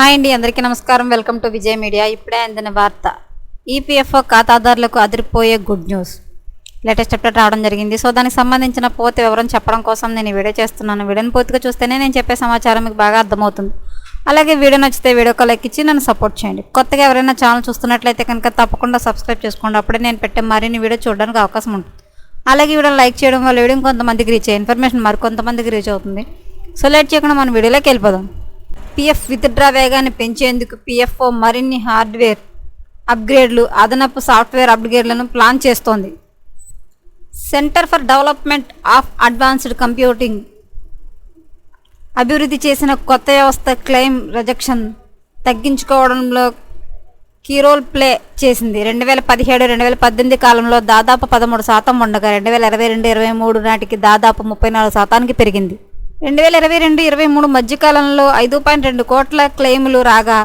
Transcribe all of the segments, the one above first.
Hi అండి అందరికీ నమస్కారం. Welcome to Vijay media. ఇప్పుడే అందిన వార్త. ఈపీఎఫ్ఓ ఖాతాదారులకు అదిరిపోయే గుడ్ న్యూస్. లేటెస్ట్ అప్డేట్ రావడం జరిగింది. సో దానికి సంబంధించిన పూర్తి వివరం చెప్పడం కోసం నేను వీడియో చేస్తున్నాను. వీడియోని పూర్తిగా చూస్తేనే నేను చెప్పే సమాచారం మీకు బాగా అర్థమవుతుంది. అలాగే వీడియో నచ్చితే వీడియోకి లైక్ ఇచ్చి నన్ను సపోర్ట్ చేయండి. కొత్తగా ఎవరైనా ఛానల్ చూస్తున్నట్లయితే కనుక తప్పకుండా సబ్స్క్రైబ్ చేసుకోండి. అప్పుడే నేను పెట్టే మరిన్ని వీడియో చూడడానికి అవకాశం ఉంటుంది. అలాగే వీడియో లైక్ చేయడం వల్ల వీడియో కొంతమందికి రీచ్ అయ్యే ఇన్ఫర్మేషన్ మరికొంతమందికి రీచ్ అవుతుంది. సో లేట్ చేయకుండా మనం వీడియోలోకి వెళ్ళిపోదాం. పిఎఫ్ విత్డ్రా వేగాన్ని పెంచేందుకు పిఎఫ్ఓ మరిన్ని హార్డ్వేర్ అప్గ్రేడ్లు అదనపు సాఫ్ట్వేర్ అప్గ్రేడ్లను ప్లాన్ చేస్తోంది. Centre for development of advanced computing అభివృద్ధి చేసిన కొత్త వ్యవస్థ క్లెయిమ్ రిజెక్షన్ తగ్గించుకోవడంలో కీ రోల్ ప్లే చేసింది. రెండు వేల పదిహేడు రెండు వేల పద్దెనిమిది కాలంలో దాదాపు పదమూడు శాతం ఉండగా రెండు వేల ఇరవై రెండు ఇరవై మూడు నాటికి దాదాపు ముప్పై నాలుగు శాతానికి పెరిగింది. రెండు వేల ఇరవై రెండు ఇరవై మూడు మధ్యకాలంలో ఐదు పాయింట్ రెండు కోట్ల క్లెయిములు రాగా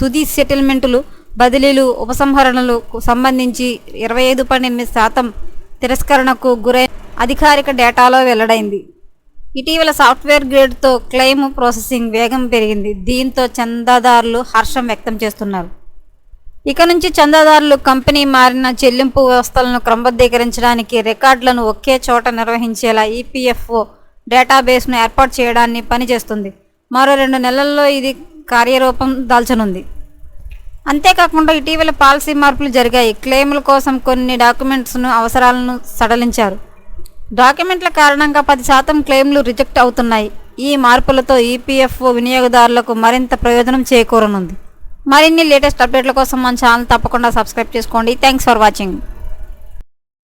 తుది సెటిల్మెంటులు బదిలీలు ఉపసంహరణలకు సంబంధించి ఇరవై ఐదు పాయింట్ ఎనిమిది శాతం తిరస్కరణకు గురై అధికారిక డేటాలో వెల్లడైంది. ఇటీవల సాఫ్ట్వేర్ గ్రేడ్తో క్లెయిమ్ ప్రాసెసింగ్ వేగం పెరిగింది. దీంతో చందాదారులు హర్షం వ్యక్తం చేస్తున్నారు. ఇక నుంచి చందాదారులు కంపెనీ మారిన చెల్లింపు వ్యవస్థలను క్రమబద్ధీకరించడానికి రికార్డులను ఒకే చోట నిర్వహించేలా ఈపీఎఫ్ఓ డేటాబేస్ను ఏర్పాటు చేయడాన్ని పనిచేస్తుంది. మరో రెండు నెలల్లో ఇది కార్యరూపం దాల్చనుంది. అంతేకాకుండా ఇటీవల పాలసీ మార్పులు జరిగాయి. క్లెయిముల కోసం కొన్ని డాక్యుమెంట్స్ను అవసరాలను సడలించారు. డాక్యుమెంట్ల కారణంగా పది శాతం క్లెయిమ్లు రిజెక్ట్ అవుతున్నాయి. ఈ మార్పులతో ఈపీఎఫ్ఓ వినియోగదారులకు మరింత ప్రయోజనం చేకూరనుంది. మరిన్ని లేటెస్ట్ అప్డేట్ల కోసం మన ఛానల్ తప్పకుండా సబ్స్క్రైబ్ చేసుకోండి. Thanks for watching.